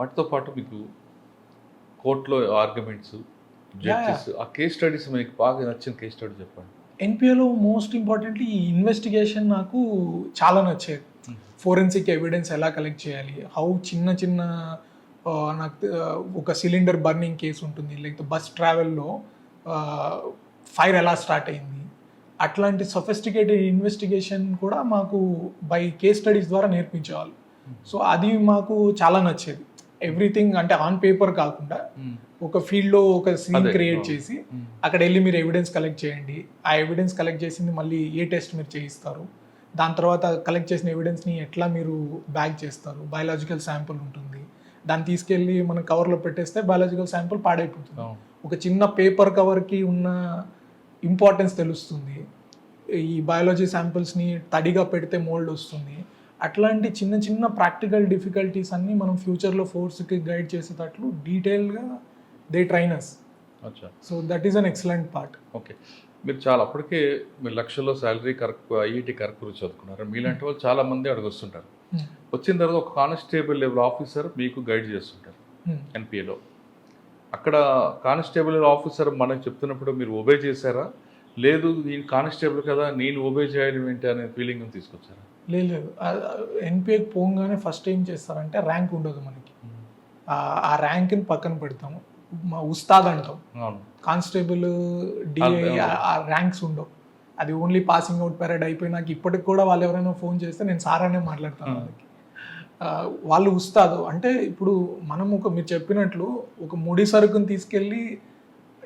వాటితో పాటు మీకు కోర్టులో ఆర్గ్యుమెంట్స్ జడ్జెస్ ఆ కేస్ స్టడీస్ మీకు బాగా నచ్చిన కేస్ స్టడీ చెప్పండి. ఎన్పిఏలో మోస్ట్ ఇంపార్టెంట్లీ ఈ ఇన్వెస్టిగేషన్ నాకు చాలా నచ్చేది. ఫోరెన్సిక్ ఎవిడెన్స్ ఎలా కలెక్ట్ చేయాలి? హౌ చిన్న చిన్న నాకు ఒక సిలిండర్ బర్నింగ్ కేసు ఉంటుంది. లేకపోతే బస్ ట్రావెల్లో ఫైర్ ఎలా స్టార్ట్ అయింది? అట్లాంటి సొఫిస్టికేటెడ్ ఇన్వెస్టిగేషన్ కూడా మాకు బై కేస్ స్టడీస్ ద్వారా నేర్పించేవాళ్ళు. సో అది మాకు చాలా నచ్చేది. ఎవ్రీథింగ్ అంటే ఆన్ పేపర్ కాకుండా ఒక ఫీల్డ్లో ఒక సీన్ క్రియేట్. చేసి అక్కడ వెళ్ళి మీరు ఎవిడెన్స్ కలెక్ట్ చేయండి. ఆ ఎవిడెన్స్ కలెక్ట్ చేసింది మళ్ళీ ఏ టెస్ట్ మీరు చేయిస్తారు? దాని తర్వాత కలెక్ట్ చేసిన ఎవిడెన్స్ని ఎట్లా మీరు బ్యాగ్ చేస్తారు? బయాలజికల్ శాంపుల్ ఉంటుంది. దాన్ని తీసుకెళ్ళి మనం కవర్లో పెట్టేస్తే బయాలజికల్ శాంపుల్ పాడైపోతుంది. ఒక చిన్న పేపర్ కవర్కి ఉన్న ఇంపార్టెన్స్ తెలుస్తుంది. ఈ బయాలజీ శాంపిల్స్ని తడిగా పెడితే మోల్డ్ వస్తుంది. అట్లాంటి చిన్న చిన్న ప్రాక్టికల్ డిఫికల్టీస్ అన్నీ మనం ఫ్యూచర్లో ఫోర్స్కి గైడ్ చేసేటట్లు డీటెయిల్గా దే ట్రైనర్స్ అచ్చా. So that is an excellent part okay మీరు చాలా అప్పటికే మీరు లక్షల్లో శాలరీ కరెక్ట్ ఐఐటి కరెక్ట్ చదువుకున్నారు. మీలాంటి వాళ్ళు చాలా మంది అక్కడికి వస్తుంటారు వచ్చిన తర్వాత ఒక కానిస్టేబుల్ లెవెల్ ఆఫీసర్ మీకు గైడ్ చేస్తుంటారు. ఎన్పిఏలో అక్కడ కానిస్టేబుల్ ఆఫీసర్ మనకు చెప్తున్నప్పుడు మీరు ఒబే చేశారా? లేదు నేను కానిస్టేబుల్ కదా నేను ఒబే చేయడం ఏంటి అనే ఫీలింగ్ తీసుకొచ్చారా? లేదు ఎన్పిఏకి పోగానే ఫస్ట్ ఏం చేస్తారంటే ర్యాంక్ ఉండదు మనకి. ఆ- ర్యాంక్ని పక్కన పెడతాము. మా ఉస్తాద్ అంటాం. Constable DI. ఆ ర్యాంక్స్ ఉండవు. అది ఓన్లీ పాసింగ్ అవుట్ పెరడ్ అయిపోయి నాకు ఇప్పటికి కూడా వాళ్ళు ఎవరైనా ఫోన్ చేస్తే నేను సార్ అనే మాట్లాడతాను Hmm. వాళ్ళకి. వాళ్ళు ఉస్తాదు. అంటే ఇప్పుడు మనం ఒక మీరు చెప్పినట్లు ఒక ముడి సరుకుని తీసుకెళ్ళి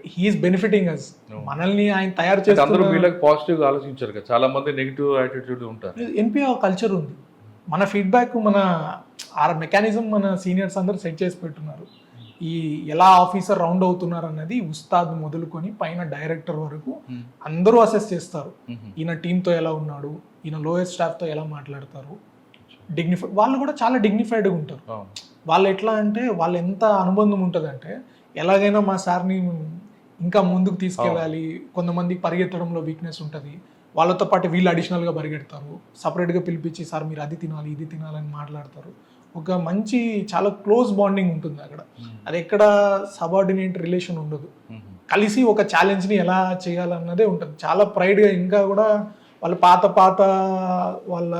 హీఈస్ బెనిఫిటింగ్ అస్. మనల్ని ఆయన తయారు అంటే అందరూ వీళ్ళకి పాజిటివ్గా ఆలోచించారు కదా. చాలా మంది నెగిటివ్ యాటిట్యూడ్ ఉంటారు. ఎన్పిఓ కల్చర్ ఉంది. మన ఫీడ్బ్యాక్ మన ఆ మెకానిజం మన సీనియర్స్ అందరూ సెట్ చేసి పెట్టున్నారు. ఈ ఎలా ఆఫీసర్ రౌండ్ అవుతున్నారు అన్నది ఉస్తాద్ మొదలుకొని పైన డైరెక్టర్ వరకు అందరూ అసెస్ చేస్తారు. ఈయన టీంతో ఎలా ఉన్నాడు? ఈయన లోయెస్ట్ స్టాఫ్తో ఎలా మాట్లాడతారు? డిగ్నిఫై వాళ్ళు కూడా చాలా డిగ్నిఫైడ్గా ఉంటారు. వాళ్ళు ఎట్లా అంటే వాళ్ళు ఎంత అనుబంధం ఉంటుందంటే ఎలాగైనా మా సార్ని ఇంకా ముందుకు తీసుకెళ్ళాలి. కొంతమందికి పరిగెత్తడంలో వీక్నెస్ ఉంటుంది. వాళ్ళతో పాటు వీళ్ళు అడిషనల్గా పరిగెడతారు. సపరేట్గా పిలిపించి సార్ మీరు అది తినాలి ఇది తినాలని మాట్లాడతారు. ఒక మంచి చాలా క్లోజ్ బాండింగ్ ఉంటుంది అక్కడ. అది ఎక్కడ సబార్డినేట్ రిలేషన్ ఉండదు. కలిసి ఒక ఛాలెంజ్ని ఎలా చేయాలన్నదే ఉంటుంది. చాలా ప్రైడ్గా ఇంకా కూడా వాళ్ళ పాత పాత వాళ్ళ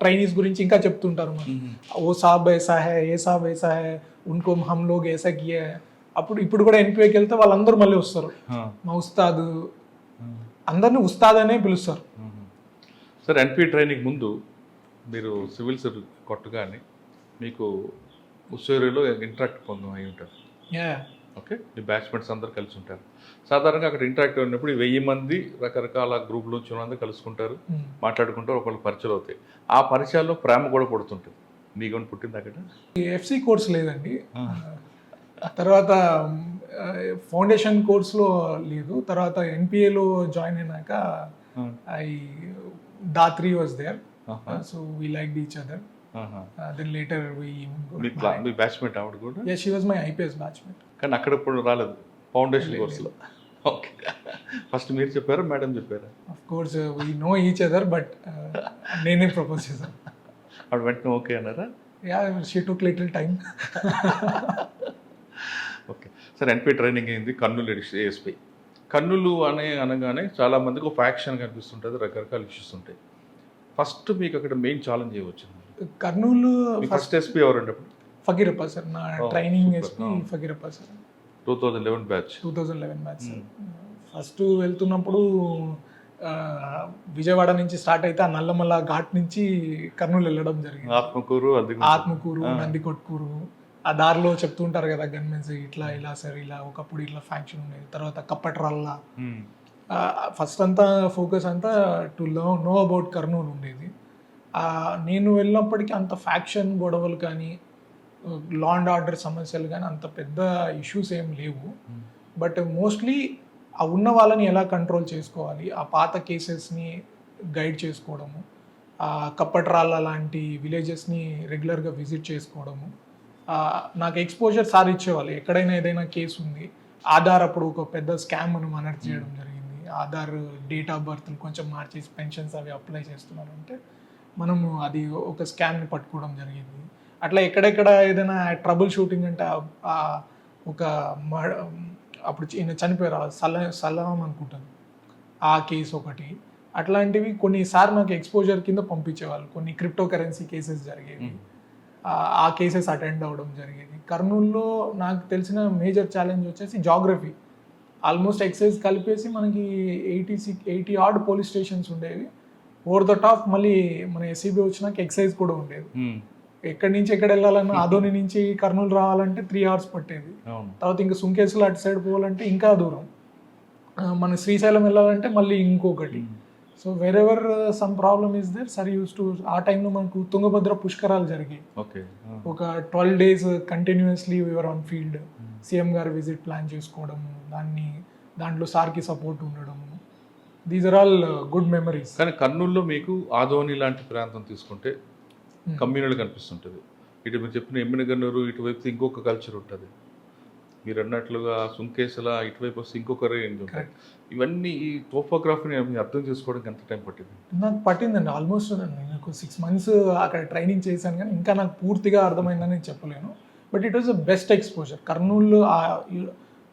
ట్రైనీస్ గురించి ఇంకా చెప్తుంటారు. మనం ఓ సాబ్ ఏసా హే ఏ సాబ్ ఏసా హే ఉన్కో హమ్ లోగ్ ఏసా కియా అప్పుడు ఇప్పుడు కూడా ఎన్పిఐకి వెళ్తే వాళ్ళందరూ మళ్ళీ వస్తారు. మా ఉస్తాద్. అందరిని ఉస్తాద్ అనే పిలుస్తారు. సార్ ఎన్పి ట్రైనింగ్ ముందు మీరు సివిల్ సర్వీస్ కొట్టగానే మీకు ఉస్సూరిలో ఇంట్రాక్ట్ పొందం అయి ఉంటారు యా ఓకే? మీ బ్యాచ్మెంట్స్ అందరు కలిసి ఉంటారు. సాధారణంగా అక్కడ ఇంటరాక్ట్ అయినప్పుడు వెయ్యి మంది రకరకాల గ్రూపులు వచ్చిన మంది కలుసుకుంటారు మాట్లాడుకుంటారు ఒకళ్ళు పరిచయాలు అవుతాయి. ఆ పరిచయాల్లో ప్రేమ కూడా పుడుతుంటుంది. నీకు పుట్టింది అక్కడ? ఎఫ్సి కోర్స్ లేదండి. తర్వాత ఫౌండేషన్ కోర్స్లో లేదు. తర్వాత ఎన్పిఏలో జాయిన్ అయినాక I Dhatri was there. So we like each other. Then later me batchmate ఆవిడ కూడా? Yeah she was my IPS batchmate కానీ అక్కడ ఇప్పుడు రాలేదు. ఫౌండేషన్ కోర్సులో. ఓకే. ఫస్ట్ మీరు చెప్పారా మేడం చెప్పారా? Of course we know each other but నేనే ప్రపోజ్ చేశాను ఆవిడ వెంటనే ఓకే అన్నారా? Yeah she took little time sir NP training అయింది కర్నూలు ఏఎస్పీ కర్నూలు అనే అనగానే చాలా మందికి ఒక ఫ్యాక్షన్ కనిపిస్తుంటుంది రకరకాల ఇష్యూస్ ఉంటాయి. ఫస్ట్ మీకు అక్కడ మెయిన్ ఛాలెంజ్ వచ్చింది? కర్నూలు ఫస్ట్ ఎస్పీ ఎవరండి అప్పుడు? ఫకీరప్ప సార్ నా training. SP. Fakirappa sir. Two thousand eleven batch two thousand eleven batch first వెళ్తున్నప్పుడు విజయవాడ నుంచి స్టార్ట్ అయితే ఆ నల్లమల్ల ఘాట్ నుంచి కర్నూలు వెళ్ళడం జరిగింది. ఆత్మకూరు ఆత్మకూరు నందికొట్కూరు ఆ దారిలో చెప్తుంటారు కదా గన్మెన్స్ ఇట్లా ఇలా సార్ ఇలా ఒకప్పుడు ఇట్లా ఫ్యాక్షన్ ఉండేది. తర్వాత కప్పట్రల్లా ఫస్ట్ అంతా ఫోకస్ అంతా to love no about Kurnool ఉండేది. నేను వెళ్ళినప్పటికీ అంత ఫ్యాక్షన్ గొడవలు కానీ లా అండ్ ఆర్డర్ సమస్యలు కానీ అంత పెద్ద ఇష్యూస్ ఏం లేవు. బట్ మోస్ట్లీ ఆ ఉన్న వాళ్ళని ఎలా కంట్రోల్ చేసుకోవాలి ఆ పాత కేసెస్ని గైడ్ చేసుకోవడము ఆ కప్పట్రాళ్ళ లాంటి విలేజెస్ని రెగ్యులర్గా విజిట్ చేసుకోవడము. నాకు ఎక్స్పోజర్ సార్ ఇచ్చేవాళ్ళు. ఎక్కడైనా ఏదైనా కేసు ఉంది ఆధార్ అప్పుడు ఒక పెద్ద స్కామ్ మనం అనర్ట్ చేయడం జరిగింది. ఆధార్ డేట్ ఆఫ్ బర్త్ కొంచెం మార్చేసి పెన్షన్స్ అవి అప్లై చేస్తున్నారంటే మనము అది ఒక స్కామ్ని పట్టుకోవడం జరిగింది. అట్లా ఎక్కడెక్కడ ఏదైనా ట్రబుల్ షూటింగ్ అంటే ఒక అప్పుడు ఈయన చనిపోయారు. సల సలాం అనుకుంటాను. ఆ కేసు ఒకటి. అట్లాంటివి కొన్నిసార్లు నాకు ఎక్స్పోజర్ కింద పంపించేవాళ్ళు. కొన్ని క్రిప్టో కరెన్సీ కేసెస్ జరిగేవి ఆ- కేసెస్ అటెండ్ అవ్వడం జరిగేది. కర్నూలులో నాకు తెలిసిన మేజర్ ఛాలెంజ్ వచ్చేసి జాగ్రఫీ ఆల్మోస్ట్ ఎక్సైజ్ కలిపేసి మనకి eighty six eighty odd police stations ఉండేవి. ఓవర్ ద టాప్ మళ్ళీ మన ఎస్సీబీ వచ్చినాక ఎక్సైజ్ కూడా ఉండేది. ఎక్కడి నుంచి ఎక్కడ వెళ్ళాలన్నా ఆదోని నుంచి కర్నూలు రావాలంటే త్రీ అవర్స్ పట్టేది. తర్వాత ఇంకా సుంకేసులు అటు సైడ్ పోవాలంటే ఇంకా దూరం. మన శ్రీశైలం వెళ్ళాలంటే మళ్ళీ ఇంకొకటి. So wherever some problem is there sir used to ఆ టైంలో మనకు తుంగభద్ర పుష్కరాలు జరిగాయి. ఓకే. ఒక twelve days continuously we were on field CM గారు విజిట్ ప్లాన్ చేసుకోవడము దాన్ని దాంట్లో సార్కి సపోర్ట్ ఉండడము. These are all good memories కానీ కర్నూలులో మీకు ఆదోని లాంటి ప్రాంతం తీసుకుంటే కమ్యూనల్ కనిపిస్తుంటుంది. ఇటు మీరు చెప్పిన ఎమ్మినగన్నూరు ఇటువైపు ఇంకొక కల్చర్ ఉంటుంది. మీరు అన్నట్లుగా సుంకేసల ఇటువైపు వస్తే ఇంకొక రేంజ్ ఇవన్నీ ఈ టోపోగ్రఫీని అర్థం చేసుకోవడానికి ఎంత టైం పట్టింది? నాకు పట్టిందండి. ఆల్మోస్ట్ నాకు సిక్స్ మంత్స్ అక్కడ ట్రైనింగ్ చేశాను కానీ ఇంకా నాకు పూర్తిగా అర్థమైందని నేను చెప్పలేను. But it was the best exposure. Kurnool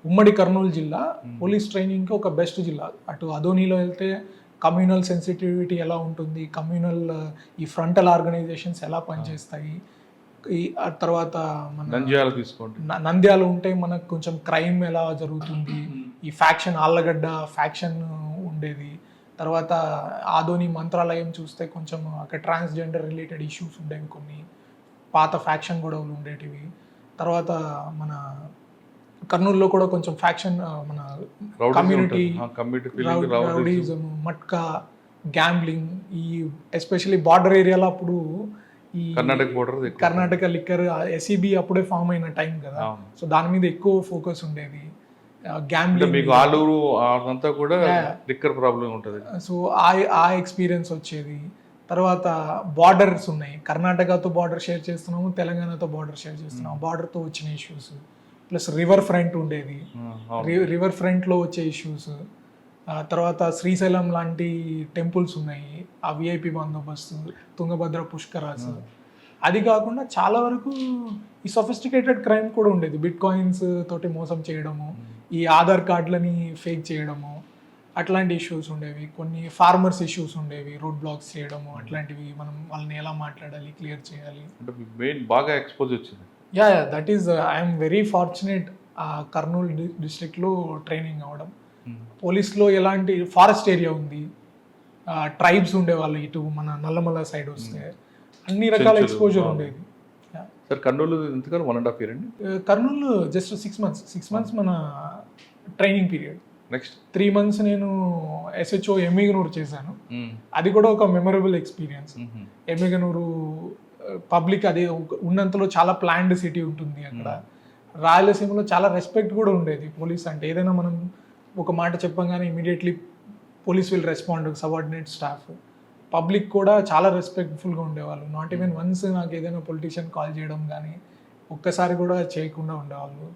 ఉమ్మడి కర్నూలు జిల్లా పోలీస్ ట్రైనింగ్కి ఒక బెస్ట్ జిల్లా. అటు అదోనిలో వెళ్తే కమ్యూనల్ సెన్సిటివిటీ ఎలా ఉంటుంది? కమ్యూనల్ ఈ ఫ్రంటల్ ఆర్గనైజేషన్స్ ఎలా పనిచేస్తాయి? ఈ తర్వాత మన నంద్యాల తీసుకోండి. నంద్యాల ఉంటే మనకు కొంచెం క్రైమ్ ఎలా జరుగుతుంది? ఈ ఫ్యాక్షన్ ఆళ్ళగడ్డ ఫ్యాక్షన్ ఉండేది. తర్వాత ఆదోని మంత్రాలయం చూస్తే కొంచెం అక్కడ ట్రాన్స్జెండర్ రిలేటెడ్ ఇష్యూస్ ఉండేవి కొన్ని. పాత ఫ్యాక్షన్ గొడవలు ఉండేటివి. తర్వాత మన కర్నూలులో కూడా కొంచెం ఫ్యాక్షన్ మన కమ్యూనిటీ రౌడీజం మట్కా గ్యాంబ్లింగ్ ఈ ఎస్పెషల్లీ బార్డర్ ఏరియాలో అప్పుడు Karnataka border Karnataka liquor SEB అప్పుడే ఫామ్ అయిన టైం కదా. సో దాని మీద ఎక్కువ ఫోకస్ ఉండేది. గ్యాంబ్లింగ్ మీకు ఆలూరు అదంతా కూడా లిక్కర్ ప్రాబ్లం ఉంటుంది. సో ఆ ఆ ఎక్స్పీరియన్స్ వచ్చేది. తర్వాత బార్డర్స్ ఉన్నాయి. కర్ణాటకతో బార్డర్ షేర్ చేస్తున్నాము తెలంగాణతో బార్డర్ షేర్ చేస్తున్నాము. బార్డర్తో వచ్చిన ఇష్యూస్ ప్లస్ రివర్ ఫ్రంట్ ఉండేది రివర్ ఫ్రంట్లో వచ్చే ఇష్యూస్ తర్వాత శ్రీశైలం లాంటి టెంపుల్స్ ఉన్నాయి. ఆ విఐపి బందోబస్తు తుంగభద్ర పుష్కరాస్ అది కాకుండా చాలా వరకు ఈ సొఫిస్టికేటెడ్ క్రైమ్ కూడా ఉండేది. బిట్ కాయిన్స్ తోటి మోసం చేయడము ఈ ఆధార్ కార్డులని ఫేక్ చేయడము అట్లాంటి ఇష్యూస్ ఉండేవి. కొన్ని ఫార్మర్స్ ఇష్యూస్ ఉండేవి. రోడ్ బ్లాక్స్ చేయడము అట్లాంటివి మనం వాళ్ళని ఎలా మాట్లాడాలి క్లియర్ చేయాలి. అంటే మెయిన్ బాగా ఎక్స్పోజ్ వచ్చింది. Yeah that is I'm very fortunate Kurnool డిస్ట్రిక్ట్లో ట్రైనింగ్ అవ్వడం పోలీస్లో ఎలాంటి ఫారెస్ట్ ఏరియా ఉంది? ట్రైబ్స్ ఉండేవాళ్ళు ఇటు మన నల్లమల సైడ్ వస్తే. అన్ని రకాల ఎక్స్పోజర్. ఉండేది. సార్ కర్నూలు ఎంతకాలం? వన్ అండ్ హాఫ్ ఇయర్ అండి? Kurnool just six months six months మన training period next three months నేను ఎస్హెచ్ఓ ఎమ్మిగనూరు చేశాను. అది కూడా ఒక మెమరబుల్ ఎక్స్పీరియన్స్ ఎమ్మిగనూరు పబ్లిక్ అది ఉన్నంతలో చాలా ప్లాన్డ్ సిటీ ఉంటుంది అక్కడ. రాయలసీమలో చాలా రెస్పెక్ట్ కూడా ఉండేది పోలీస్ అంటే. ఏదైనా మనం ఒక మాట చెప్పంగానే immediately police will respond subordinate staff public కూడా చాలా రెస్పెక్ట్ఫుల్గా ఉండేవాళ్ళు. నాట్ ఈవెన్ వన్స్ నాకు ఏదైనా పొలిటీషియన్ కాల్ చేయడం కానీ ఒక్కసారి కూడా చేయకుండా ఉండేవాళ్ళు.